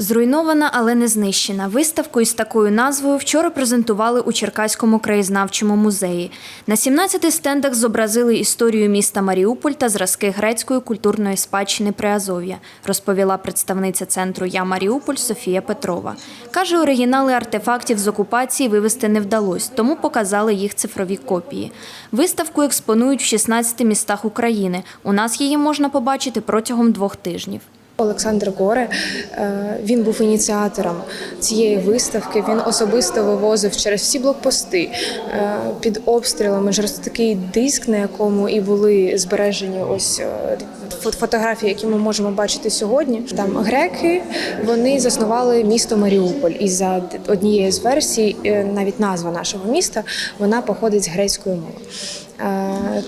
Зруйнована, але не знищена. Виставку із такою назвою вчора презентували у Черкаському краєзнавчому музеї. На 17 стендах зобразили історію міста Маріуполь та зразки грецької культурної спадщини Приазов'я, розповіла представниця центру Я Маріуполь Софія Петрова. Каже, оригінали артефактів з окупації вивезти не вдалося, тому показали їх цифрові копії. Виставку експонують в 16 містах України. У нас її можна побачити протягом двох тижнів. Олександр Горе е, він був ініціатором цієї виставки. Він особисто вивозив через всі блокпости е, під обстрілами жорсткий диск, на якому і були збережені ось е, фотографії, які ми можемо бачити сьогодні. Там греки вони заснували місто Маріуполь, і за однією з версій, навіть назва нашого міста, вона походить з грецької мови.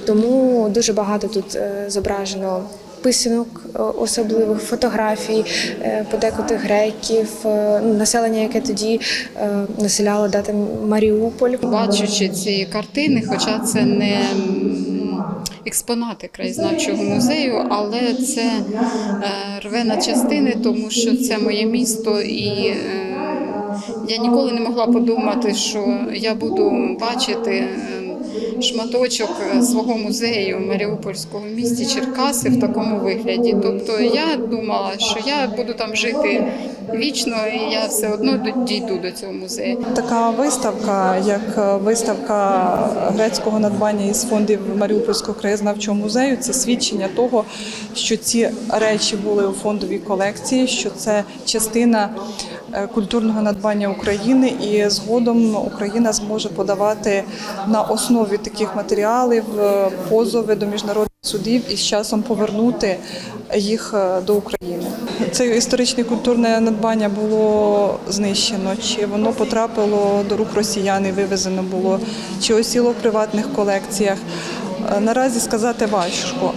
Тому дуже багато тут зображено писанок е, особливих фотографій, е, подекуди греків, е, населення, яке тоді населяло дати Маріуполь. Бачучи ці картини, хоча це не експонати краєзнавчого музею, але це рве на частини, тому що це моє місто, і я ніколи не могла подумати, що я буду бачити. Е, Шматочок е, свого музею в місті Черкаси в такому вигляді. Тобто я думала, що я буду там жити вічно, і я все одно дійду до цього музею. Така виставка, як виставка грецького надбання із фондів Маріупольського краєзнавчого музею, це свідчення того, що ці речі були у фондовій колекції, що це частина е, культурного надбання України, і згодом Україна зможе подавати на основі таких матеріалів е, позови до міжнародних судів і з часом повернути їх е, до України. Це історичне культурне надбання було знищено, чи воно потрапило до рук росіян і вивезено було, чи осіло в приватних колекціях. Е, Наразі сказати важко,